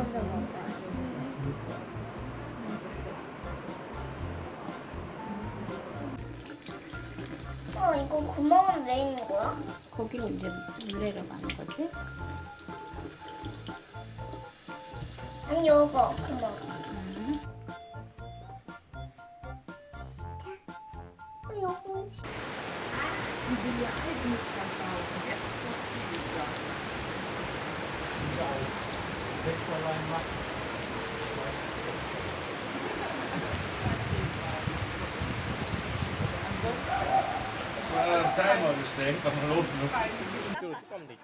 먼저 먹어야지. 어, 이거 구멍은 왜 있는 거야? 거기로 이제 물레를 가는 거지? 아니, 요거 구멍. 음. 어, 요거. We los moeten. zijn we dus tegen een los. Natuurlijk, niet.